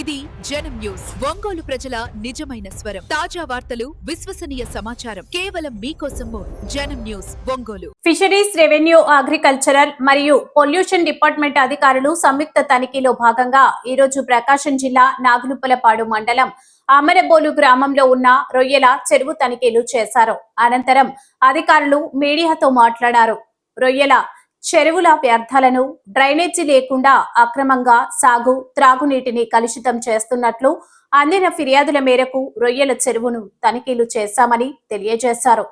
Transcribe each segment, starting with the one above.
ఇది జనం న్యూస్. ఒంగోలు ప్రజల నిజమైన స్వరం. తాజా వార్తలు విశ్వసనీయ సమాచారం. కేవలం మీకోసం Janam news Ongole. Fisheries revenue agricultural మరియు పొల్యూషన్ డిపార్ట్మెంట్ అధికారులు సంయుక్త తనిఖీలో భాగంగా ఈ రోజు ప్రకాశం జిల్లా నాగులుప్పలపాడు మండలం అమరబోలు గ్రామంలో ఉన్న రొయ్యల చెరువు తనిఖీలు చేశారు. అనంతరం అధికారులు మీడియాతో మాట్లాడారు. రొయ్యల చెరువుల వ్యర్థాలను డ్రైనేజీ లేకుండా అక్రమంగా సాగు త్రాగునీటిని కలుషితం చేస్తున్నట్లు అందిన ఫిర్యాదుల మేరకు రొయ్యల చెరువును తనిఖీలు చేశామని తెలియజేశారు.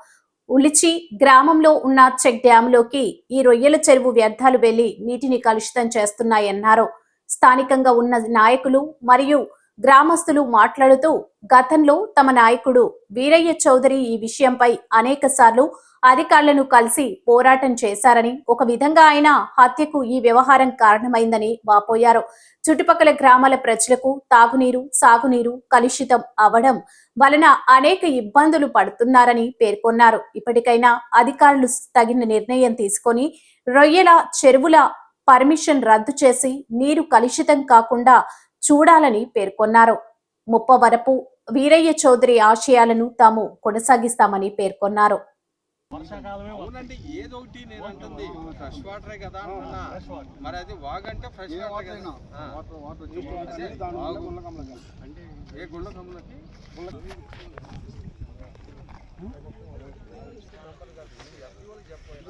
ఉలిచి గ్రామంలో ఉన్న చెక్ డ్యాంలోకి ఈ రొయ్యల చెరువు వ్యర్థాలు వెళ్ళి నీటిని కలుషితం చేస్తున్నాయన్నారు. స్థానికంగా ఉన్న నాయకులు మరియు గ్రామస్తులు మాట్లాడుతూ గతంలో తమ నాయకుడు వీరయ్య చౌదరి ఈ విషయంపై అనేక సార్లు అధికారులను కలిసి పోరాటం చేశారని ఒక విధంగా ఆయన హత్యకు ఈ వ్యవహారం కారణమైందని వాపోయారు. చుట్టుపక్కల గ్రామాల ప్రజలకు తాగునీరు సాగునీరు కలుషితం అవడం వలన అనేక ఇబ్బందులు పడుతున్నారని పేర్కొన్నారు. ఇప్పటికైనా అధికారులు తగిన నిర్ణయం తీసుకొని రొయ్యల చెరువుల పర్మిషన్ రద్దు చేసి నీరు కలుషితం కాకుండా చూడాలని పేర్కొన్నారు. ముప్పవరపు వీరయ్య చౌదరి ఆశయాలను తాము కొనసాగిస్తామని పేర్కొన్నారు. వర్షాకాలమే అవునండి ఏదో ఒకటి నేను అంటుంది ఫ్రెష్ వాటరే కదా అంటున్నా మరి అది వాగ్ అంటే ఫ్రెష్ వాటర్ కదా. ఆ. అదే వాగు. ఏ గుళ్ళ కమ్ములకి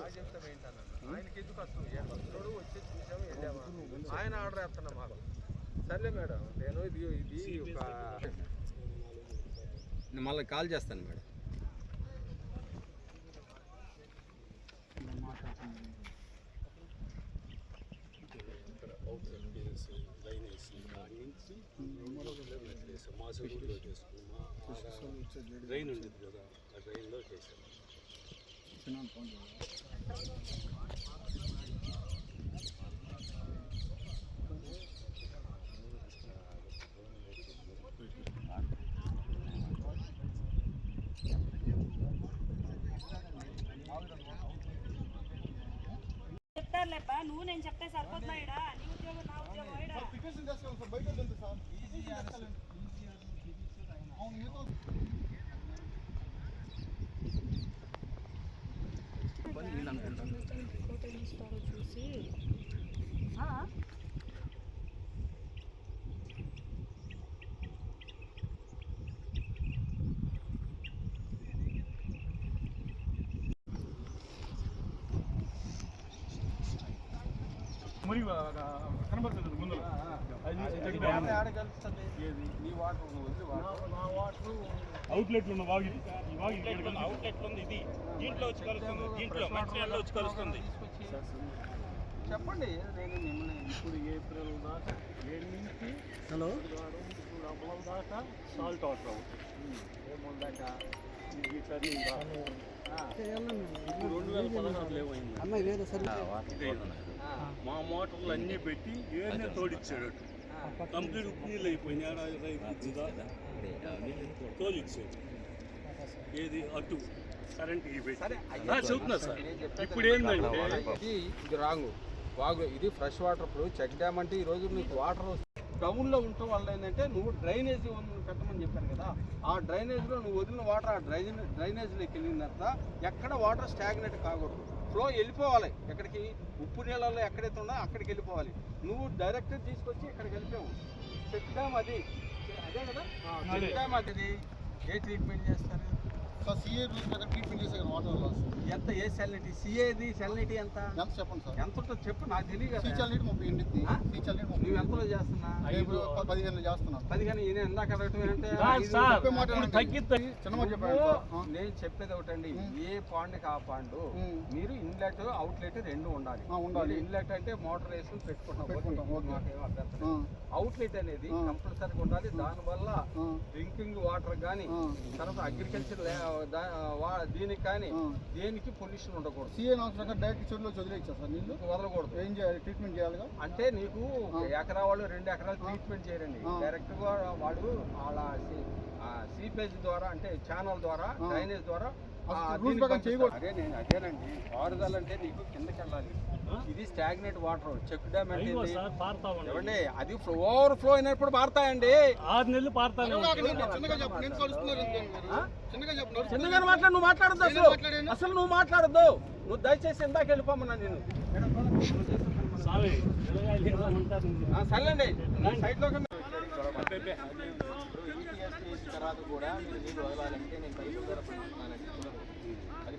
ఆయనకి ఎందుకు వస్తుంది ఏ వస్తున్నాడు వచ్చి చూసాము వెళ్ళామా ఆయన ఆర్డర్ వేస్తున్నా మాకు. సర్లే మేడం నేను ఇది ఇది ఒక నేను మళ్ళీ కాల్ చేస్తాను మేడం. డ్రైన్ ఉండేది కదా ఆ డ్రైన్లో చేశాను. చెప్తారులేప్ప నువ్వు నేను చెప్తే సరిపోతుందా ఈడ నీ ఉద్యోగం నా ఉద్యోగం ఈడ మరి కనబడుతుంది ముందు అవుట్లెట్లు ఉన్న వాగి ఈ వాగి అవుట్లెట్ ఉంది ఇది. దీంట్లో వచ్చి కలుస్తుంది దీంట్లో మంచినీళ్ళలో వచ్చి కలుస్తుంది. చెప్పండి నేను మిమ్మల్ని ఇప్పుడు ఏప్రిల్ దాకా ఏడు నుంచి హలో? అవ్వల దాకా సాల్ట్ వాటర్ వేల పదహారులో ఏమైంది? మా మోటార్లు అన్నీ పెట్టి ఏనే తోడిచ్చాడు అటు. కంప్లీట్ ఉప్పు నీళ్ళు అయిపోయినాయి ఆడ రైతు ఏది అటు కరెంట్ చెబుతున్నా సార్ ఇప్పుడు ఏంటంటే ఇది ఇది రాంగ్ వాగు ఇది ఫ్రెష్ వాటర్ ఇప్పుడు చెక్ డ్యామ్ అంటే ఈ రోజు నీకు వాటర్ టౌన్లో ఉండటం వల్ల ఏంటంటే నువ్వు డ్రైనేజ్ పెట్టమని చెప్పాను కదా ఆ డ్రైనేజ్లో నువ్వు వదిలిన వాటర్ ఆ డ్రైనేజ్ డ్రైనేజ్లోకి వెళ్ళిన తర్వాత ఎక్కడ వాటర్ స్టాగ్నెట్ కాకూడదు ఫ్లో వెళ్ళిపోవాలి. ఎక్కడికి? ఉప్పు నీళ్ళల్లో ఎక్కడైతే ఉన్నా అక్కడికి వెళ్ళిపోవాలి. నువ్వు డైరెక్ట్ తీసుకొచ్చి ఇక్కడికి వెళ్ళిపోయావు. చెక్ డ్యామ్ అది. అదే కదా? చెక్ డ్యామ్ అది. ఏ ట్రీట్మెంట్ చేస్తారు? సార్ సిఏ రూల్స్ ప్రకారం ట్రీట్మెంట్ చేసే వాటర్ లాస్ ఎంత ఏ సెల్నిటీ సిఏది సెల్నిటీ ఎంత? ఎంత చెప్పండి సార్? ఎంత ఉంటుందో చెప్పు నాకు తెలియదు ముప్పై ఎండిద్ది. ముప్పై నువ్వు ఎంతలో చేస్తున్నా? ఇప్పుడు ప- పదిహేను చేస్తున్నాను పదిహేను ఈయన ఎందాక అంటే చెప్పాను. నేను చెప్పేది ఒకటండి. ఏ పాండ్కి ఆ పాండు. మీరు ఇన్లెట్ అవుట్లెట్ రెండు ఉండాలి. ఉండాలి. ఇన్లెట్ అంటే మోటార్ వేసుకుని పెట్టుకుంటాం. అవుట్లెట్ అనేది. కంపల్సరీగా ఉండాలి. దానివల్ల డ్రింకింగ్ వాటర్ కానీ. తర్వాత అగ్రికల్చర్ దీనికి కానీ. దేనికి పొల్యూషన్ ఉండకూడదు నామ్స్ ప్రకారం డైరెక్ట్ చెరువులో వదిలేచ్చా సార్ నీళ్ళు వదలకూడదు ఏం చేయాలి ట్రీట్మెంట్ చేయాలిగా అంటే నీకు. ఎకరా వాళ్ళు రెండు ఎకరాలు ట్రీట్మెంట్ చేయరండి ఆ. డైరెక్ట్గా వాడు అలా సీపేజ్ ద్వారా అంటే ఛానల్ ద్వారా. డ్రైనేజ్ ద్వారా అదేనండి. పారుదల అంటే నీకు కిందకి వెళ్ళాలి ఇది స్టాగ్నేట్ వాటర్ చెక్ డ్యామ్ అంటే అది ఓవర్ ఫ్లో అయినప్పుడు మారుతాయండి ఆరు నెలలు పారుతానే చిన్నగా మాట్లాడు నువ్వు మాట్లాడద్దు అసలు. అసలు నువ్వు మాట్లాడద్దు. నువ్వు దయచేసి ఇందాక వెళ్ళిపోమన్నా నేను. సర్లేండి సైడ్లో తర్వాత కూడా. మీరు నీళ్ళు వదలాలంటే నేను ద్వారా పంపిస్తున్నానండి అది ఫ్రీగా వెళ్ళిపోవాలి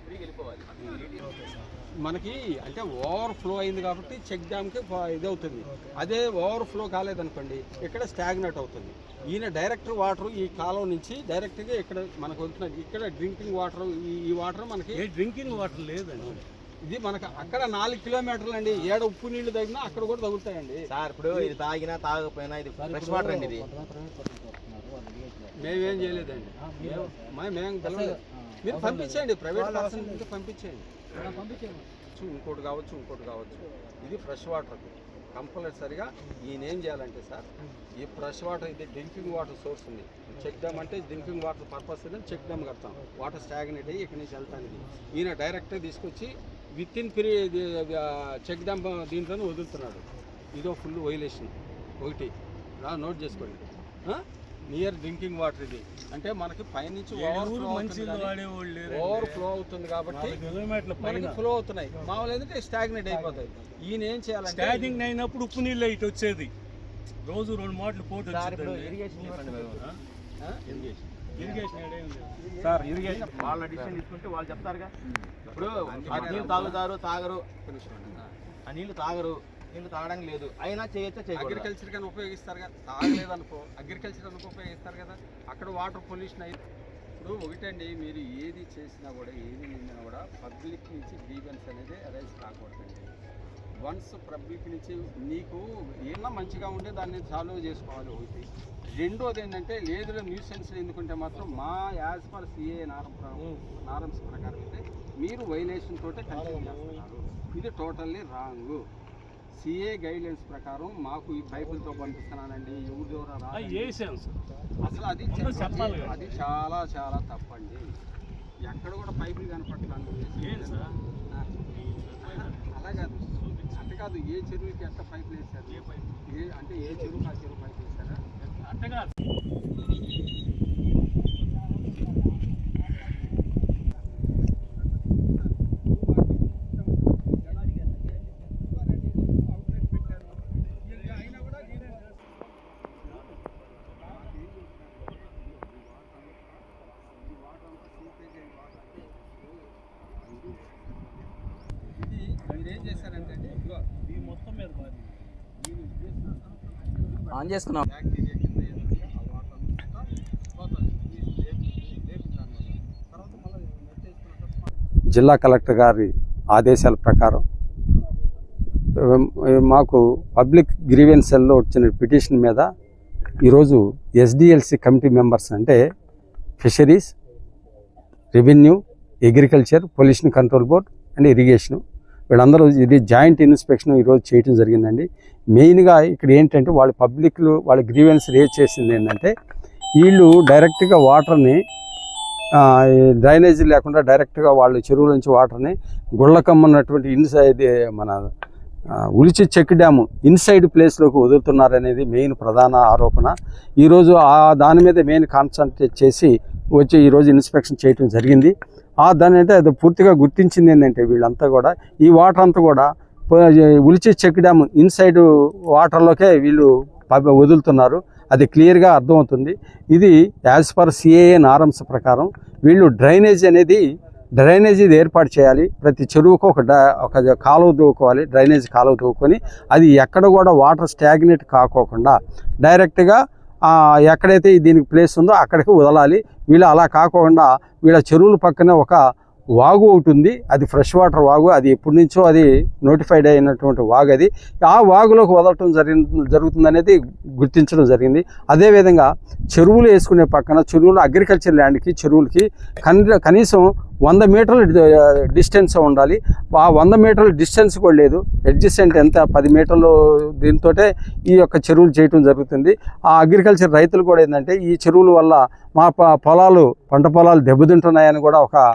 మనకి అంటే ఓవర్ ఫ్లో అయింది కాబట్టి చెక్ డ్యామ్కి ఇది అవుతుంది. అదే ఓవర్ ఫ్లో కాలేదనుకోండి ఇక్కడ స్టాగ్నెట్ అవుతుంది. ఈయన డైరెక్ట్ వాటర్ ఈ కాలువ నుంచి డైరెక్ట్గా ఇక్కడ మనకు వస్తున్నది ఇక్కడ డ్రింకింగ్ వాటర్ ఈ ఈ వాటర్ మనకి ఏ డ్రింకింగ్ వాటర్ లేదండి. ఇది మనకు అక్కడ నాలుగు కిలోమీటర్లు అండి. ఏడ ఉప్పు నీళ్ళు తగినా అక్కడ కూడా తగులుతాయండి. సార్ ఇప్పుడు ఇది తాగినా తాగకపోయినా ఇది ఫ్రెష్ వాటర్ అండి ఇది. మేమేం చేయలేదండి. మేము మీరు పంపించండి ప్రైవేట్ పర్సన్ పంపించేయండి. ఇంకోటి కావచ్చు ఇంకోటి కావచ్చు. ఇది ఫ్రెష్ వాటర్ కంపల్సరిగా ఈయన ఏం చేయాలంటే సార్ ఈ ఫ్రెష్ వాటర్ ఇది డ్రింకింగ్ వాటర్ సోర్స్ ఉంది. చెక్ డ్యామ్ అంటే drinking water purpose check dam కడతాం. వాటర్ స్టాగ్నేట్ అయ్యి ఇక్కడి నుంచి వెళ్తానికి. ఈయన డైరెక్ట్గా తీసుకొచ్చి within period check dam దీంట్లోనే వదులుతున్నాడు. ఇదో ఫుల్ వైలేషన్ ఒకటి. నోట్ చేసుకోండి. నియర్ డ్రింకింగ్ వాటర్ ఇది. అంటే మనకి పైనుంచి ఓవర్ ఊరు ఫ్లో అవుతుంది కాబట్టి మనకి పైన. ఫ్లో అవుతున్నాయి. మామూలు ఏంటంటే స్టాగ్నేట్ అయిపోతాయి. ఈయన ఏం చేయాలంటే స్టార్టింగ్ అయినప్పుడు ఉప్పు నీళ్ళు ఇటు వచ్చేది. రోజు రెండు మాటలు పోటీ ఇరిగేషన్. సార్ ఇరిగేషన్ వాళ్ళ డిసిషన్ తీసుకుంటే వాళ్ళు చెప్తారుగా. ఇప్పుడు ఆ నీళ్ళు తాగుతారు తాగరు. ఆ నీళ్ళు తాగరు. నీళ్ళు తాగడానికి లేదు. అయినా చేయొచ్చా అగ్రికల్చర్ కానీ ఉపయోగిస్తారు కదా. తాగలేదనుకో అగ్రికల్చర్ అనుకో ఉపయోగిస్తారు కదా. అక్కడ వాటర్ పొల్యూషన్ అయ్యి ఇప్పుడు ఒకటండి మీరు ఏది చేసినా కూడా ఏది నిండినా కూడా పబ్లిక్ నుంచి గ్రీవెన్స్ అనేది అరైజ్ కాకూడదండి. వన్స్ పబ్లిక్ నుంచి నీకు ఏమన్నా మంచిగా ఉంటే దాన్ని సాల్వ్ చేసుకోవాలి ఒకటి. రెండోది ఏంటంటే లేదులో న్యూసెన్స్ ఎందుకంటే మాత్రం మా as per CA norm norms ప్రకారం అయితే మీరు వైలేషన్ తోటే కంటిన్యూ చేస్తున్నారు. ఇది టోటల్లీ రాంగ్ సిఏ గైడ్లైన్స్ ప్రకారం మాకు ఈ పైపులతో పంపిస్తున్నానండి ఎవరి ద్వారా అసలు అది కదా. అది చాలా చాలా తప్పండి. ఎక్కడ కూడా ఏం సార్? అలా కాదు. అంటే కాదు ఏ చెరువుకి ఎట్ట పైపులు వేస్తారు ఏ పైపు? ఏ అంటే ఏ చెరువుకి ఆ చెరువు పైపు వేస్తారా అట్టగా ఇది మీరు ఏం చేశారంటే ఇదిగో ఈ మొత్తం మీద బాధ ఆన్ చేసుకున్నాం బ్యాక్టీరియా కింద ఏదైతే ఆ వాటర్ అంతా పోతుంది. ఈ లేపి- లేపిన దానివల్ల. తర్వాత మళ్ళీ నెట్ వేసుకున్న జిల్లా కలెక్టర్ గారి ఆదేశాల ప్రకారం మాకు పబ్లిక్ గ్రీవెన్స్ సెల్లో వచ్చిన పిటిషన్ మీద ఈరోజు ఎస్డిఎల్సి కమిటీ మెంబర్స్ అంటే fisheries revenue agriculture pollution control board and irrigation వీళ్ళందరూ ఇది జాయింట్ ఇన్స్పెక్షన్ ఈరోజు చేయటం జరిగిందండి. మెయిన్గా ఇక్కడ ఏంటంటే వాళ్ళ పబ్లిక్లు వాళ్ళ గ్రీవెన్స్ రేజ్ చేసింది ఏంటంటే వీళ్ళు డైరెక్ట్గా వాటర్ని డ్రైనేజీ లేకుండా డైరెక్ట్గా వాళ్ళ చెరువుల నుంచి వాటర్ని గుళ్ళకమ్మన్నటువంటి ఇన్సైడ్ మన ఉలిచి చెక్ డ్యాము ఇన్సైడ్ ప్లేస్లోకి వదులుతున్నారనేది మెయిన్ ప్రధాన ఆరోపణ. ఈరోజు ఆ దాని మీద మెయిన్ కాన్సన్ట్రేట్ చేసి వచ్చి ఈరోజు ఇన్స్పెక్షన్ చేయటం జరిగింది. దాని అంటే అది పూర్తిగా గుర్తించింది ఏంటంటే వీళ్ళంతా కూడా ఈ వాటర్ అంతా కూడా ఉలిచే ఉలిచి చెక్ డ్యామ్ ఇన్సైడ్ వాటర్లోకే వీళ్ళు వదులుతున్నారు. అది క్లియర్గా అర్థమవుతుంది. ఇది యాజ్ పర్ సిఏఏ నారమ్స్ ప్రకారం వీళ్ళు డ్రైనేజ్ అనేది డ్రైనేజ్ ఇది ఏర్పాటు చేయాలి. ప్రతి చెరువుకు ఒక ఒక కాలువ దూకోవాలి డ్రైనేజ్ కాలువ దూకొని అది ఎక్కడ కూడా వాటర్ స్టాగ్నేట్ కాకోకుండా డైరెక్ట్గా ఎక్కడైతే దీనికి ప్లేస్ ఉందో అక్కడికి వదలాలి. వీళ్ళు అలా కాకుండా వీళ్ళ చెరువుల పక్కనే ఒక వాగు ఒకటి ఉంది అది ఫ్రెష్ వాటర్ వాగు అది ఎప్పటి నుంచో అది నోటిఫైడ్ అయినటువంటి వాగు అది. ఆ వాగులోకి వదలటం జరిగి జరుగుతుంది అనేది గుర్తించడం జరిగింది. అదేవిధంగా చెరువులు వేసుకునే పక్కన చెరువులు అగ్రికల్చర్ ల్యాండ్కి చెరువులకి కనీసం వంద మీటర్ల డిస్టెన్స్ ఉండాలి. ఆ వంద మీటర్ల డిస్టెన్స్ కూడా లేదు. అడ్జస్టెంట్ ఎంత? పది మీటర్లు దీంతో ఈ యొక్క చెరువులు చేయటం జరుగుతుంది. ఆ అగ్రికల్చర్ రైతులు కూడా ఏంటంటే ఈ చెరువుల వల్ల మా ప- పొలాలు పంట పొలాలు దెబ్బతింటున్నాయని కూడా ఒక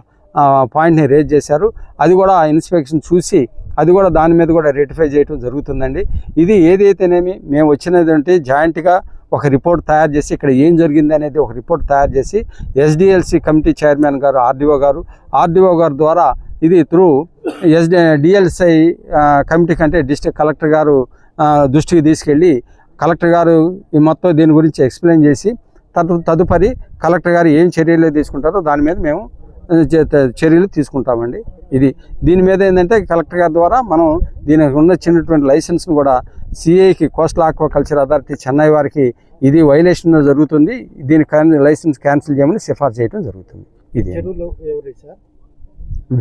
పాయింట్ని రేజ్ చేశారు. అది కూడా ఆ ఇన్స్పెక్షన్ చూసి అది కూడా దాని మీద కూడా రెటిఫై చేయడం జరుగుతుందండి. ఇది ఏదైతేనేమి మేము వచ్చినది అంటే జాయింట్గా ఒక రిపోర్ట్ తయారు చేసి ఇక్కడ ఏం జరిగింది అనేది ఒక రిపోర్ట్ తయారు చేసి ఎస్డిఎల్సి కమిటీ చైర్మన్ గారు ఆర్డీఓ గారు ఆర్డీఓ గారు ద్వారా ఇది త్రూ ఎస్డి డిఎల్సిఐ కమిటీ కంటే డిస్ట్రిక్ట్ కలెక్టర్ గారు దృష్టికి తీసుకెళ్ళి కలెక్టర్ గారు ఈ మొత్తం దీని గురించి ఎక్స్ప్లెయిన్ చేసి తదు తదుపరి కలెక్టర్ గారు ఏం చర్యలు తీసుకుంటారో దాని మీద మేము చర్యలు తీసుకుంటామండి. ఇది దీని మీద ఏంటంటే కలెక్టర్ గారి ద్వారా మనం దీనికి ఉన్న చిన్నటువంటి లైసెన్స్ను కూడా సిఐకి కోస్టల్ ఆక్వాకల్చర్ అథారిటీ చెన్నై వారికి ఇది వైలేషన్ జరుగుతుంది. దీని లైసెన్స్ క్యాన్సిల్ చేయమని సిఫార్సు చేయడం జరుగుతుంది. ఇది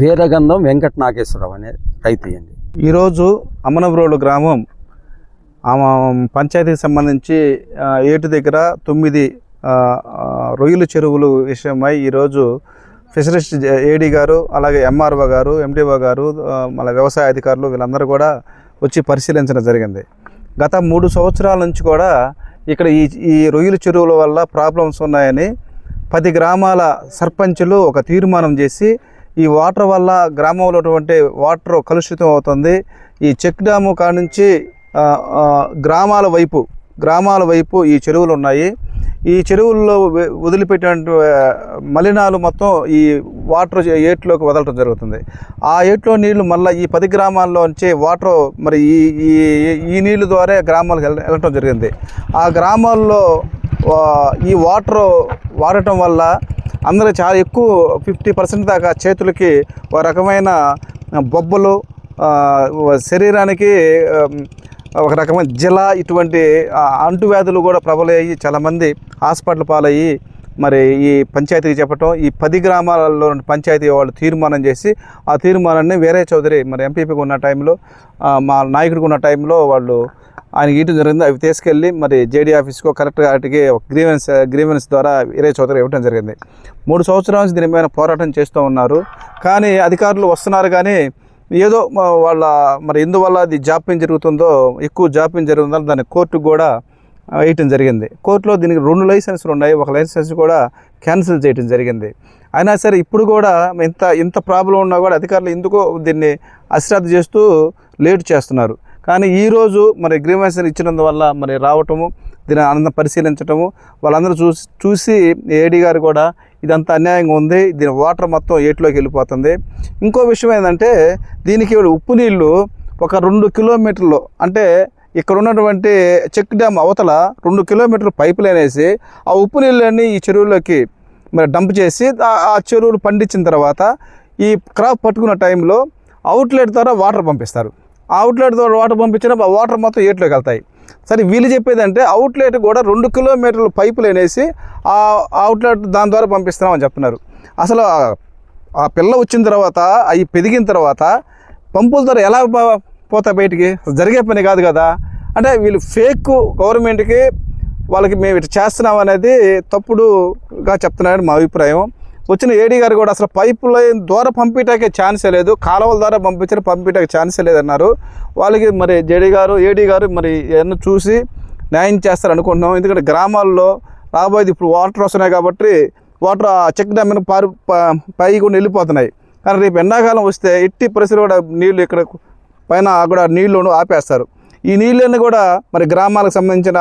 వీరగంధం వెంకట నాగేశ్వరరావు అనే రైతు అండి. ఈరోజు అమనబ్రోలు గ్రామం ఆ పంచాయతీకి సంబంధించి ఏటు దగ్గర తొమ్మిది రొయ్యల చెరువులు విషయమై ఈరోజు ఫిషరీస్ ఏడీ గారు అలాగే ఎంఆర్ఓ గారు ఎండిఓ గారు మన వ్యవసాయ అధికారులు వీళ్ళందరూ కూడా వచ్చి పరిశీలించడం జరిగింది. గత మూడు సంవత్సరాల నుంచి కూడా ఇక్కడ ఈ ఈ రొయ్యల చెరువుల వల్ల ప్రాబ్లమ్స్ ఉన్నాయని పది గ్రామాల సర్పంచులు ఒక తీర్మానం చేసి ఈ వాటర్ వల్ల గ్రామంలో ఉన్నటువంటి వాటర్ కలుషితం అవుతుంది. ఈ చెక్ డ్యాము కాడ నుంచి గ్రామాల వైపు గ్రామాల వైపు ఈ చెరువులు ఉన్నాయి. ఈ చెరువుల్లో వె- వదిలిపెట్టినటువంటి మలినాలు మొత్తం ఈ వాటర్ ఏట్లోకి వదలటం జరుగుతుంది. ఆ ఏట్లో నీళ్ళు మళ్ళీ ఈ పది గ్రామాల్లో నుంచి వాటర్ మరి ఈ ఈ ఈ నీళ్ళు ద్వారా గ్రామాలకు వెళ్ళటం జరిగింది. ఆ గ్రామాల్లో ఈ వాటర్ వాడటం వల్ల అందరూ చాలా ఎక్కువ ఫిఫ్టీ పర్సెంట్ దాకా చేతులకి ఒక రకమైన బొబ్బలు శరీరానికి ఒక రకమైన జిల ఇటువంటి అంటువ్యాధులు కూడా ప్రబలయ్యి చాలామంది హాస్పిటల్ పాలయ్యి మరి ఈ పంచాయతీకి చెప్పటం ఈ పది గ్రామాలలో ఉన్న పంచాయతీ వాళ్ళు తీర్మానం చేసి ఆ తీర్మానాన్ని వేరే చౌదరి మరి ఎంపీపీకి ఉన్న టైంలో మా నాయకుడికి ఉన్న టైంలో వాళ్ళు ఆయన ఇటు జరిగింది. అవి తీసుకెళ్ళి మరి జేడీ ఆఫీస్కో కలెక్టర్ గారికి ఒక గ్రీవెన్స్ గ్రీవెన్స్ ద్వారా వేరే చౌదరి ఇవ్వడం జరిగింది. మూడు సంవత్సరాల నుంచి దీని మీద పోరాటం చేస్తూ ఉన్నారు. కానీ అధికారులు వస్తున్నారు కానీ ఏదో వాళ్ళ మరి ఎందువల్ల అది జాప్యం జరుగుతుందో ఎక్కువ జాప్యం జరుగుతుందని దాన్ని కోర్టుకు కూడా వేయటం జరిగింది. కోర్టులో దీనికి రెండు లైసెన్సులు ఉన్నాయి. ఒక లైసెన్స్ కూడా క్యాన్సిల్ చేయడం జరిగింది. అయినా సరే ఇప్పుడు కూడా ఇంత ఇంత ప్రాబ్లం ఉన్నా కూడా అధికారులు ఎందుకో దీన్ని అశ్రద్ధ చేస్తూ లేట్ చేస్తున్నారు. కానీ ఈరోజు మరి గ్రీవెన్స్ ఇచ్చినందువల్ల మరి రావటము దీని ఆనందం పరిశీలించటము. వాళ్ళందరూ చూసి చూసి ఏడీ గారు కూడా ఇదంతా అన్యాయంగా ఉంది. దీని వాటర్ మొత్తం ఏటిలోకి వెళ్ళిపోతుంది. ఇంకో విషయం ఏంటంటే దీనికి ఉప్పు నీళ్ళు ఒక రెండు కిలోమీటర్లు అంటే ఇక్కడ ఉన్నటువంటి చెక్ డ్యామ్ అవతల రెండు కిలోమీటర్లు పైపు లైన్ ఆ ఉప్పు నీళ్ళన్నీ ఈ చెరువులోకి మరి డంప్ చేసి ఆ- చెరువులు పండించిన తర్వాత ఈ క్రాప్ పట్టుకున్న టైంలో అవుట్లెట్ ద్వారా వాటర్ పంపిస్తారు. ఆ అవుట్లెట్ ద్వారా వాటర్ పంపించిన ఆ వాటర్ మొత్తం ఏట్లోకి వెళ్తాయి. సరే వీళ్ళు చెప్పేది అంటే అవుట్లెట్ కూడా రెండు కిలోమీటర్లు పైపు అనేసి ఆ అవుట్లెట్ దాని ద్వారా పంపిస్తున్నామని చెప్తున్నారు అసలు ఆ- పిల్ల వచ్చిన తర్వాత అవి పెరిగిన తర్వాత పంపుల ద్వారా ఎలా పోతా పోతాయి బయటికి? జరిగే పని కాదు కదా. అంటే వీళ్ళు ఫేక్ గవర్నమెంట్కి వాళ్ళకి మేము ఇటు చేస్తున్నాం అనేది తప్పుడుగా చెప్తున్నారని మా అభిప్రాయం. వచ్చిన ఏడీ గారు కూడా అసలు పైప్ లైన్ ద్వారా పంపించడానికి ఛాన్సే లేదు. కాలువల ద్వారా పంపించిన పంపించడానికి ఛాన్సే లేదన్నారు. వాళ్ళకి మరి జేడీ గారు ఏడీ గారు మరి ఏమన్నా చూసి న్యాయం చేస్తారు అనుకుంటున్నాం ఎందుకంటే గ్రామాల్లో రాబోయేది ఇప్పుడు వాటర్ వస్తున్నాయి కాబట్టి వాటర్ చెక్ డ్యామ్ పారి ప- పైకి కూడా వెళ్ళిపోతున్నాయి. కానీ రేపు ఎండాకాలం వస్తే ఎట్టి పరిస్థితులు కూడా నీళ్ళు ఇక్కడ పైన కూడా నీళ్ళను ఆపేస్తారు. ఈ నీళ్ళన్నీ కూడా మరి గ్రామాలకు సంబంధించిన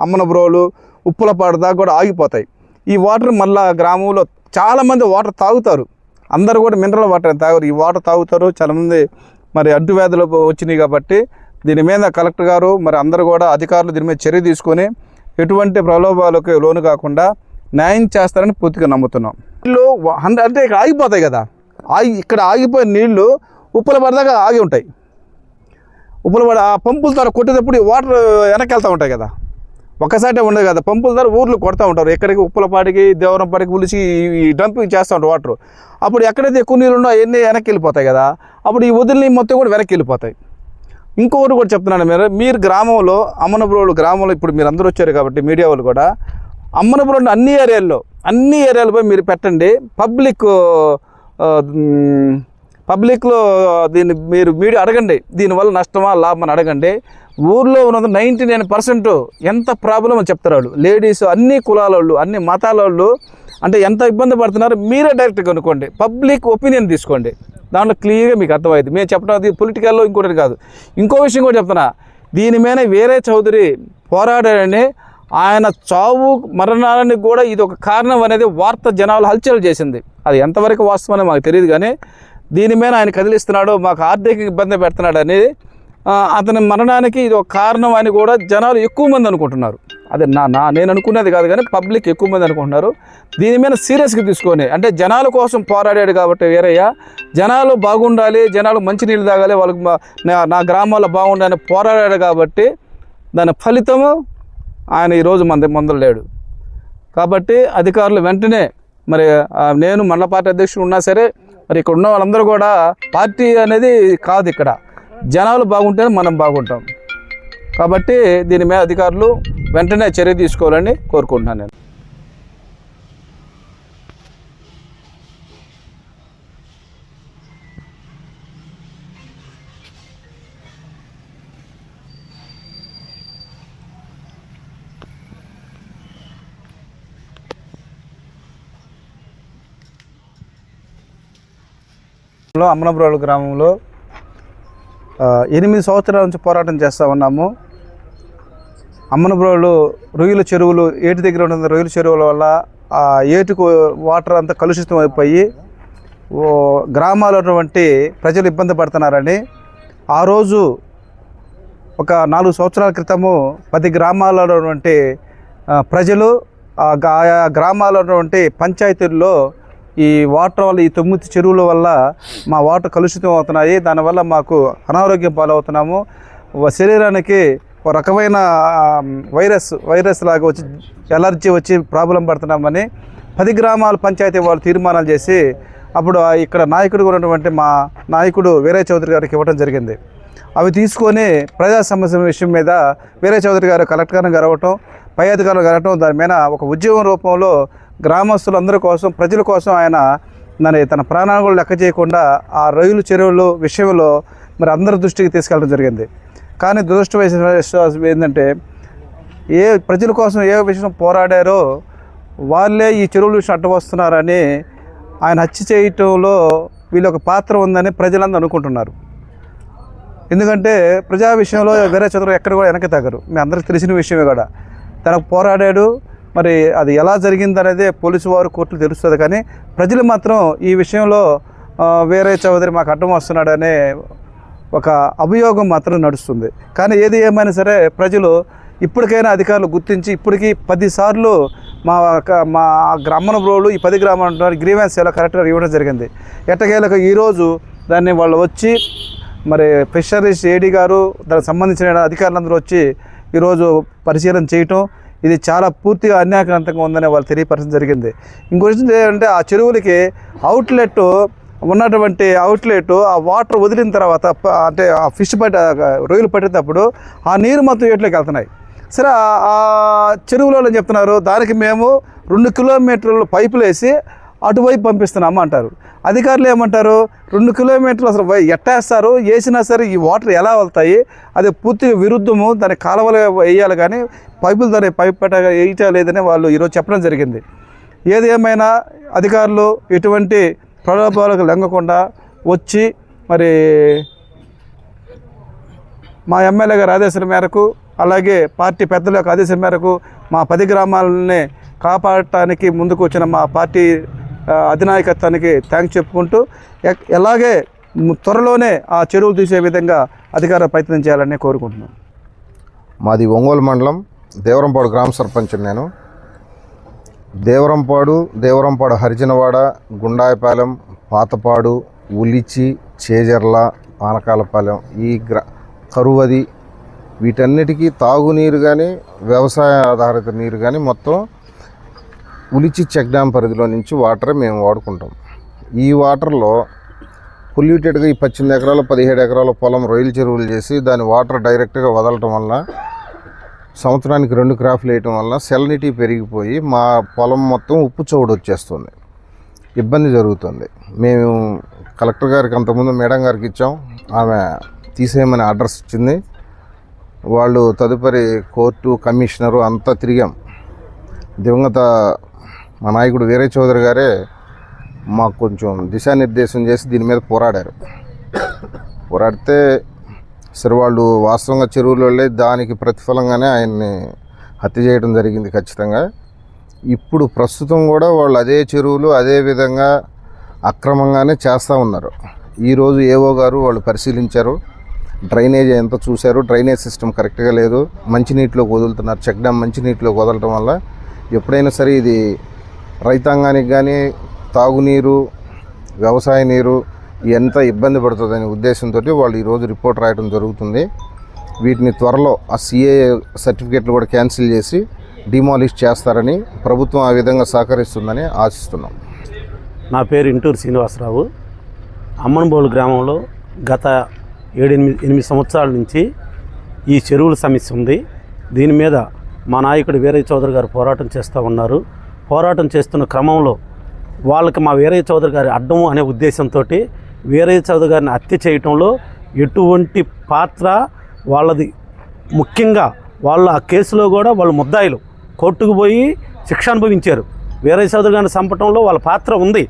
అమ్మన బ్రోలు ఉప్పులపాడు దాకా కూడా ఆగిపోతాయి. ఈ వాటర్ మళ్ళా గ్రామంలో చాలామంది వాటర్ తాగుతారు. అందరూ కూడా మినరల్ వాటర్ తాగరు. ఈ వాటర్ తాగుతారు. చాలామంది మరి అంటువ్యాధులు వచ్చినాయి కాబట్టి దీని మీద కలెక్టర్ గారు మరి అందరూ కూడా అధికారులు దీని మీద చర్య తీసుకొని ఎటువంటి ప్రలోభాలకు లోను కాకుండా న్యాయం చేస్తారని పూర్తిగా నమ్ముతున్నాం. నీళ్ళు హండ్రెడ్ అంటే ఇక్కడ ఆగిపోతాయి కదా. ఆగి ఇక్కడ ఆగిపోయిన నీళ్ళు ఉప్పుల పడదాకా ఆగి ఉంటాయి. ఉప్పుల పడ ఆ పంపుల ద్వారా కొట్టేటప్పుడు వాటర్ వెనక్కి వెళ్తూ ఉంటాయి కదా. ఒక్కసారి ఉండదు కదా. పంపుల ద్వారా ఊర్లు కొడతా ఉంటారు. ఎక్కడికి ఉప్పులపాటికి దేవరంపాటికి పిలిచి ఈ డంపింగ్ చేస్తూ ఉంటారు వాటర్. అప్పుడు ఎక్కడైతే ఎక్కువ నీళ్ళు ఉన్నో అవన్నీ వెనక్కి వెళ్ళిపోతాయి కదా. అప్పుడు ఈ వదిలిని మొత్తం కూడా వెనక్కి వెళ్ళిపోతాయి. ఇంకొకటి కూడా చెప్తున్నాను మీరు. మీరు గ్రామంలో అమ్మనబ్రోలు గ్రామంలో ఇప్పుడు మీరు అందరూ వచ్చారు కాబట్టి మీడియా వాళ్ళు కూడా అమ్మనపురం అన్ని ఏరియాల్లో అన్ని ఏరియాలపై మీరు పెట్టండి. పబ్లిక్ పబ్లిక్లో దీన్ని మీరు మీడియా అడగండి. దీనివల్ల నష్టమా లాభం అని అడగండి. ఊర్లో ఉన్నది నైంటీ నైన్ పర్సెంట్ ఎంత ప్రాబ్లమ్ అని చెప్తారు వాళ్ళు. లేడీస్ అన్ని కులాల వాళ్ళు అన్ని మతాల వాళ్ళు అంటే ఎంత ఇబ్బంది పడుతున్నారు మీరే డైరెక్ట్గా కనుక్కోండి. పబ్లిక్ ఒపీనియన్ తీసుకోండి. దాంట్లో క్లియర్గా మీకు అర్థమైంది మేము చెప్పడం అది పొలిటికల్లో ఇంకోటి కాదు. ఇంకో విషయం కూడా చెప్తున్నా. దీని మీద వేరే చౌదరి పోరాడాడని ఆయన చావు మరణానికి కూడా ఇది ఒక కారణం అనేది వార్త జనాలు హల్చల్ చేసింది. అది ఎంతవరకు వాస్తవమని మాకు తెలియదు కానీ దీని మీద ఆయన కదిలిస్తున్నాడు మాకు ఆర్థిక ఇబ్బంది పెడుతున్నాడు అనేది అతని మరణానికి ఇది ఒక కారణం అని కూడా జనాలు ఎక్కువ మంది అనుకుంటున్నారు. అదే నా నా నేను అనుకునేది కాదు కానీ పబ్లిక్ ఎక్కువ మంది అనుకుంటున్నారు. దీని మీద సీరియస్గా తీసుకొని అంటే జనాల కోసం పోరాడాడు కాబట్టి వేరయ్యా జనాలు బాగుండాలి జనాలు మంచినీళ్ళు తాగాలి వాళ్ళకి నా- నా గ్రామాల్లో బాగుండాలని పోరాడాడు కాబట్టి దాని ఫలితము ఆయన ఈరోజు మన మందులు లేడు. కాబట్టి అధికారులు వెంటనే మరి నేను మండల పార్టీ అధ్యక్షుడు ఉన్నా సరే మరి ఇక్కడ ఉన్న వాళ్ళందరూ కూడా పార్టీ అనేది కాదు ఇక్కడ. జనాలు బాగుంటేనే మనం బాగుంటాం. కాబట్టి దీని మీద అధికారులు వెంటనే చర్య తీసుకోవాలని కోరుకుంటున్నాను నేను. లో అమ్మనబ్రోలు గ్రామంలో ఎనిమిది సంవత్సరాల నుంచి పోరాటం చేస్తూ ఉన్నాము. అమ్మనబ్రోలు రొయ్యల చెరువులు ఏటి దగ్గర ఉన్న రొయ్యల చెరువుల వల్ల ఆ ఏటుకు వాటర్ అంతా కలుషితం అయిపోయి ఓ గ్రామాల్లో ఉన్నటువంటి ప్రజలు ఇబ్బంది పడుతున్నారని ఆ రోజు ఒక నాలుగు సంవత్సరాల క్రితము పది గ్రామాలలో ఉన్నటువంటి ప్రజలు ఆ ఆయా గ్రామాలలో ఉన్నటువంటి పంచాయతీల్లో ఈ వాటర్ వల్ల ఈ తొమ్మిది చెరువుల వల్ల మా వాటర్ కలుషితం అవుతున్నాయి. దానివల్ల మాకు అనారోగ్యం పాలవుతున్నాము. శరీరానికి ఒక రకమైన వైరస్ వైరస్ లాగా వచ్చి ఎలర్జీ వచ్చి ప్రాబ్లం పడుతున్నామని పది గ్రామాల పంచాయతీ వాళ్ళు తీర్మానాలు చేసి అప్పుడు ఇక్కడ నాయకుడు ఉన్నటువంటి మా నాయకుడు వీరయ్య చౌదరి గారికి ఇవ్వడం జరిగింది. అవి తీసుకొని ప్రజా సమస్య విషయం మీద వీరయ్య చౌదరి గారు కలెక్టర్ గారిని కలవటం పై అధికారులు కలవటం దాని మీద ఒక ఉద్యమం రూపంలో గ్రామస్తులందరి కోసం ప్రజల కోసం ఆయన మరి తన ప్రాణాలు కూడా లెక్క చేయకుండా ఆ రొయ్యలు చెరువులు విషయంలో మరి అందరి దృష్టికి తీసుకెళ్ళడం జరిగింది. కానీ దురదృష్టం ఏంటంటే ఏ ప్రజల కోసం ఏ విషయం పోరాడారో వాళ్ళే ఈ చెరువుల విషయం అడ్డు వస్తున్నారని ఆయన హత్య చేయటంలో వీళ్ళొక పాత్ర ఉందని ప్రజలందరూ అనుకుంటున్నారు. ఎందుకంటే ప్రజా విషయంలో వేరే చదువు ఎక్కడ కూడా వెనక్కి తగ్గరు. మీ అందరికి తెలిసిన విషయమే కూడా తనకు పోరాడాడు మరి అది ఎలా జరిగింది అనేది పోలీసు వారు కోర్టులు తెలుస్తుంది. కానీ ప్రజలు మాత్రం ఈ విషయంలో వేరే చౌదరి మాకు అడ్డం వస్తున్నాడనే ఒక అభియోగం మాత్రం నడుస్తుంది. కానీ ఏది ఏమైనా సరే ప్రజలు ఇప్పటికైనా అధికారులు గుర్తించి ఇప్పటికీ పదిసార్లు మా మా గ్రామం రోడ్లు ఈ పది గ్రామాల గ్రీవెన్స్ ఎలా కరెక్ట్గా ఇవ్వడం జరిగింది. ఎట్టకేలకు ఈరోజు దాన్ని వాళ్ళు వచ్చి మరి ఫిషరీస్ ఏడీ గారు దానికి సంబంధించిన అధికారులందరూ వచ్చి ఈరోజు పరిశీలన చేయటం ఇది చాలా పూర్తిగా అన్యాక్రాంతంగా ఉందని వాళ్ళు తెలియపరచడం జరిగింది. ఇంకొకటి ఏంటంటే ఆ చెరువులకి అవుట్లెట్ ఉన్నటువంటి అవుట్లెట్ ఆ వాటర్ వదిలిన తర్వాత అంటే ఆ ఫిష్ పట్ట రొయ్యలు పట్టేటప్పుడు ఆ నీరు మొత్తం ఏట్లోకి వెళ్తున్నాయి? సరే ఆ- చెరువులో చెప్తున్నారు? దానికి మేము రెండు కిలోమీటర్లు పైపులు వేసి అటువైపు పంపిస్తున్నాము అంటారు. అధికారులు ఏమంటారు? రెండు కిలోమీటర్లు అసలు ఎట్టేస్తారు? వేసినా సరే ఈ వాటర్ ఎలా వెళ్తాయి అది పూర్తిగా విరుద్ధము. దాని కాలువలు వేయాలి కానీ పైపులు దాని పైపు పెట్ట వేయటం వాళ్ళు ఈరోజు చెప్పడం జరిగింది. ఏది ఏమైనా అధికారులు ఎటువంటి ప్రలోభాలకు లొంగకుండా వచ్చి మరి మా ఎమ్మెల్యే గారి ఆదేశాల మేరకు అలాగే పార్టీ పెద్దల యొక్క ఆదేశం మేరకు మా పది గ్రామాలని కాపాడటానికి ముందుకు వచ్చిన మా పార్టీ అధినాయకత్వానికి థ్యాంక్స్ చెప్పుకుంటూ ఎలాగే త్వరలోనే ఆ చెరువులు తీసే విధంగా అధికార ప్రయత్నం చేయాలని కోరుకుంటున్నాను మాది ఒంగోలు మండలం దేవరంపాడు గ్రామ సర్పంచ్ నేను. దేవరంపాడు దేవరంపాడు హరిజనవాడ గుండాయపాలెం పాతపాడు ఉలిచి చేజర్ల పానకాలపాలెం ఈ గ్రా కరువది వీటన్నిటికీ తాగునీరు కానీ వ్యవసాయ ఆధారిత నీరు కానీ మొత్తం ఉలిచి చెక్ డ్యామ్ పరిధిలో నుంచి వాటర్ మేము వాడుకుంటాం. ఈ వాటర్లో పొల్యూటెడ్గా ఈ పద్దెనిమిది ఎకరాలు పదిహేడు ఎకరాల పొలం రొయ్యల చెరువులు చేసి దాని వాటర్ డైరెక్ట్గా వదలటం వల్ల సంవత్సరానికి రెండు క్రాఫ్లు వేయటం వల్ల సెలనిటీ పెరిగిపోయి మా పొలం మొత్తం ఉప్పు చౌడు వచ్చేస్తుంది. ఇబ్బంది జరుగుతుంది. మేము కలెక్టర్ గారికి అంతకుముందు మేడం గారికి ఇచ్చాం. ఆమె తీసేయమని ఆర్డర్స్ ఇచ్చింది. వాళ్ళు తదుపరి కోర్టు కమిషనరు అంతా తిరిగాం. దివంగత మా నాయకుడు వీరయ్య చౌదరి గారే మాకు కొంచెం దిశానిర్దేశం చేసి దీని మీద పోరాడారు. పోరాడితే సరే వాళ్ళు వాస్తవంగా చెరువులో వెళ్ళి దానికి ప్రతిఫలంగానే ఆయన్ని హత్య చేయడం జరిగింది ఖచ్చితంగా. ఇప్పుడు ప్రస్తుతం కూడా వాళ్ళు అదే చెరువులు అదే విధంగా అక్రమంగానే చేస్తూ ఉన్నారు. ఈరోజు ఏవో గారు వాళ్ళు పరిశీలించారు. డ్రైనేజ్ ఎంత చూశారు డ్రైనేజ్ సిస్టమ్ కరెక్ట్గా లేదు మంచినీటిలోకి వదులుతున్నారు చెక్ డ్యామ్ మంచినీటిలోకి వదలటం వల్ల ఎప్పుడైనా సరే ఇది రైతాంగానికి కానీ తాగునీరు వ్యవసాయ నీరు ఎంత ఇబ్బంది పడుతుందనే ఉద్దేశంతో వాళ్ళు ఈరోజు రిపోర్ట్ రాయడం జరుగుతుంది. వీటిని త్వరలో ఆ సిఏ సర్టిఫికేట్లు కూడా క్యాన్సిల్ చేసి డిమాలిష్ చేస్తారని ప్రభుత్వం ఆ విధంగా సహకరిస్తుందని ఆశిస్తున్నాం. నా పేరు ఇంటూరు శ్రీనివాసరావు. అమ్మన్బోలు గ్రామంలో గత ఏడెనిమిది ఎనిమిది సంవత్సరాల నుంచి ఈ చెరువుల సమస్య ఉంది. దీని మీద మా నాయకుడు వీరయ్య చౌదరి గారు పోరాటం చేస్తూ ఉన్నారు. పోరాటం చేస్తున్న క్రమంలో వాళ్ళకి మా వీరయ్య చౌదరి గారి అడ్డం అనే ఉద్దేశంతో వీరయ్య చౌదరి గారిని హత్య చేయటంలో ఎటువంటి పాత్ర వాళ్ళది. ముఖ్యంగా వాళ్ళ ఆ కేసులో కూడా వాళ్ళు ముద్దాయిలు. కోర్టుకు పోయి శిక్ష అనుభవించారు. వీరయ్య చౌదరి గారిని చంపటంలో వాళ్ళ పాత్ర ఉంది.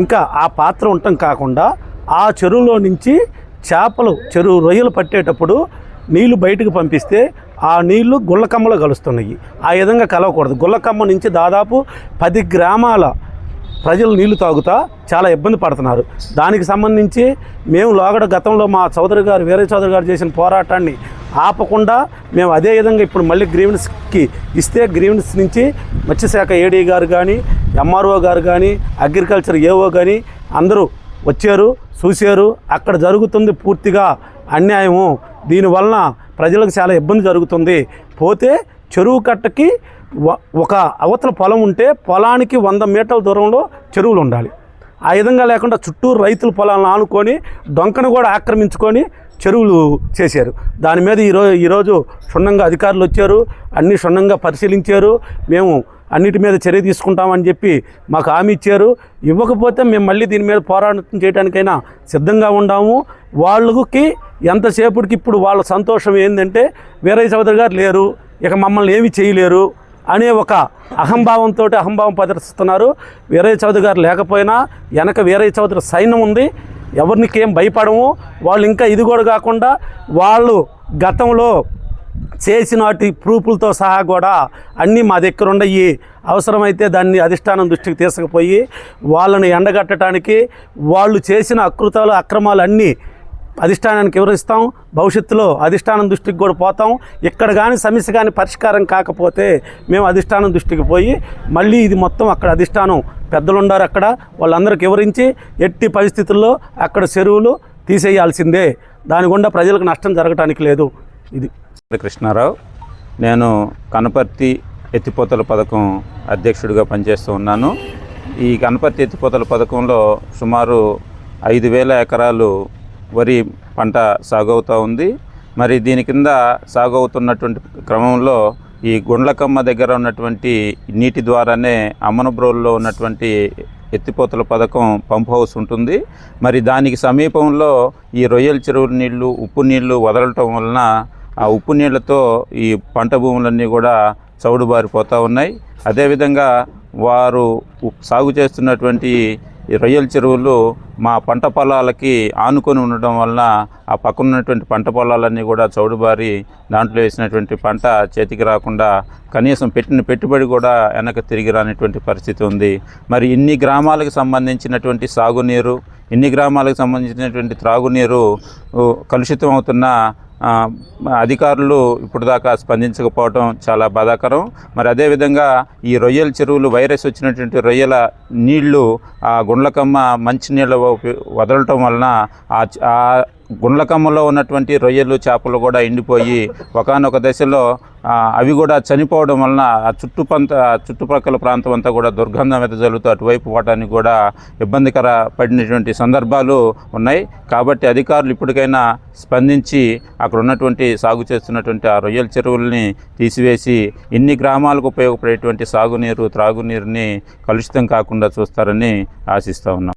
ఇంకా ఆ పాత్ర ఉండటం కాకుండా ఆ చెరువులో నుంచి చేపలు చెరువు రొయ్యలు పట్టేటప్పుడు నీళ్ళు బయటకు పంపిస్తే ఆ నీళ్ళు గుళ్ళకమ్మలో కలుస్తున్నాయి. ఆ విధంగా కలవకూడదు. గుళ్ళకమ్మ నుంచి దాదాపు పది గ్రామాల ప్రజలు నీళ్ళు తాగుతా చాలా ఇబ్బంది పడుతున్నారు. దానికి సంబంధించి మేము లోగడ గతంలో మా చౌదరి గారు వీరయ్య చౌదరి గారు చేసిన పోరాటాన్ని ఆపకుండా మేము అదే విధంగా ఇప్పుడు మళ్ళీ గ్రీవెన్స్కి ఇస్తే గ్రీవెన్స్ నుంచి మత్స్యశాఖ ఏడీ గారు కానీ ఎంఆర్ఓ గారు కానీ అగ్రికల్చర్ ఏఓ కానీ అందరూ వచ్చారు చూశారు. అక్కడ జరుగుతుంది పూర్తిగా అన్యాయము. దీనివలన ప్రజలకు చాలా ఇబ్బంది జరుగుతుంది. పోతే చెరువు కట్టకి ఒక అవతల పొలం ఉంటే పొలానికి వంద మీటర్ల దూరంలో చెరువులు ఉండాలి. ఆ విధంగా లేకుండా చుట్టూ రైతుల పొలాలను ఆనుకొని డొంకను కూడా ఆక్రమించుకొని చెరువులు చేశారు. దాని మీద ఈరోజు ఈరోజు క్షుణ్ణంగా అధికారులు వచ్చారు. అన్ని క్షుణ్ణంగా పరిశీలించారు. మేము అన్నిటి మీద చర్య తీసుకుంటామని చెప్పి మాకు హామీ ఇచ్చారు. ఇవ్వకపోతే మేము మళ్ళీ దీని మీద పోరాటం చేయడానికైనా సిద్ధంగా ఉన్నాము వాళ్ళకి ఎంతసేపటికి ఇప్పుడు వాళ్ళ సంతోషం ఏంటంటే వీరయ్య చౌదరి గారు లేరు ఇక మమ్మల్ని ఏమీ చేయలేరు అనే ఒక అహంభావంతో అహంభావం ప్రదర్శిస్తున్నారు వీరయ్య చౌదరి గారు లేకపోయినా వెనక వీరయ్య చౌదరి సైన్యం ఉంది ఎవరికి ఏం భయపడము. వాళ్ళు ఇంకా ఇది కూడా కాకుండా వాళ్ళు గతంలో చేసినటి ప్రూఫ్లతో సహా కూడా అన్నీ మా దగ్గర ఉండయి. అవసరమైతే దాన్ని అధిష్టానం దృష్టికి తీసుకుపోయి వాళ్ళని ఎండగట్టడానికి వాళ్ళు చేసిన అకృతాలు అక్రమాలు అన్నీ అధిష్టానానికి వివరిస్తాం భవిష్యత్తులో అధిష్టానం దృష్టికి కూడా పోతాం. ఇక్కడ కానీ సమస్య కానీ పరిష్కారం కాకపోతే మేము అధిష్టానం దృష్టికి పోయి మళ్ళీ ఇది మొత్తం అక్కడ అధిష్టానం పెద్దలు ఉన్నారు అక్కడ. వాళ్ళందరికీ వివరించి ఎట్టి పరిస్థితుల్లో అక్కడ చెరువులు తీసేయాల్సిందే. దాని గుండా ప్రజలకు నష్టం జరగటానికి లేదు. ఇది. కృష్ణారావు నేను కనపర్తి ఎత్తిపోతల పథకం అధ్యక్షుడిగా పనిచేస్తూ ఉన్నాను. ఈ కనపర్తి ఎత్తిపోతల పథకంలో సుమారు ఐదు వేల ఎకరాలు వరి పంట సాగు అవుతూ ఉంది. మరి దీని కింద సాగు అవుతున్నటువంటి క్రమంలో ఈ గుండ్లకమ్మ దగ్గర ఉన్నటువంటి నీటి ద్వారానే అమ్మనబ్రోల్లో ఉన్నటువంటి ఎత్తిపోతల పథకం పంప్ హౌస్ ఉంటుంది. మరి దానికి సమీపంలో ఈ రొయ్యల చెరువు నీళ్ళు ఉప్పు నీళ్ళు వదలటం వలన ఆ ఉప్పు నీళ్ళతో ఈ పంట భూములన్నీ కూడా చౌడుబారిపోతూ ఉన్నాయి. అదేవిధంగా వారు సాగు చేస్తున్నటువంటి ఈ రొయ్యల చెరువులు మా పంట పొలాలకి ఆనుకొని ఉండడం వలన ఆ పక్కన ఉన్నటువంటి పంట పొలాలన్నీ కూడా చౌడుబారి దాంట్లో వేసినటువంటి పంట చేతికి రాకుండా కనీసం పెట్టిన పెట్టుబడి కూడా వెనక తిరిగి రానటువంటి పరిస్థితి ఉంది. మరి ఇన్ని గ్రామాలకు సంబంధించినటువంటి సాగునీరు ఇన్ని గ్రామాలకు సంబంధించినటువంటి త్రాగునీరు కలుషితం అవుతున్న అధికారులు ఇప్పుడు దాకా స్పందించకపోవడం చాలా బాధాకరం. మరి అదేవిధంగా ఈ రొయ్యల చెరువులు వైరస్ వచ్చినటువంటి రొయ్యల నీళ్ళు ఆ గుండ్లకమ్మ మంచినీళ్ళ వదలటం వలన ఆ గుండ్లకమ్మలో ఉన్నటువంటి రొయ్యలు చేపలు కూడా ఎండిపోయి ఒకనొక దశలో అవి కూడా చనిపోవడం వలన ఆ చుట్టుపంత చుట్టుపక్కల ప్రాంతం అంతా కూడా దుర్గంధం వెదజల్లుతూ అటువైపు పోవడానికి కూడా ఇబ్బందికర పడినటువంటి సందర్భాలు ఉన్నాయి. కాబట్టి అధికారులు ఇప్పటికైనా స్పందించి అక్కడ ఉన్నటువంటి సాగు చేస్తున్నటువంటి ఆ రొయ్యల చెరువుల్ని తీసివేసి ఇన్ని గ్రామాలకు ఉపయోగపడేటువంటి సాగునీరు త్రాగునీరుని కలుషితం కాకుండా చూస్తారని ఆశిస్తూ ఉన్నాం.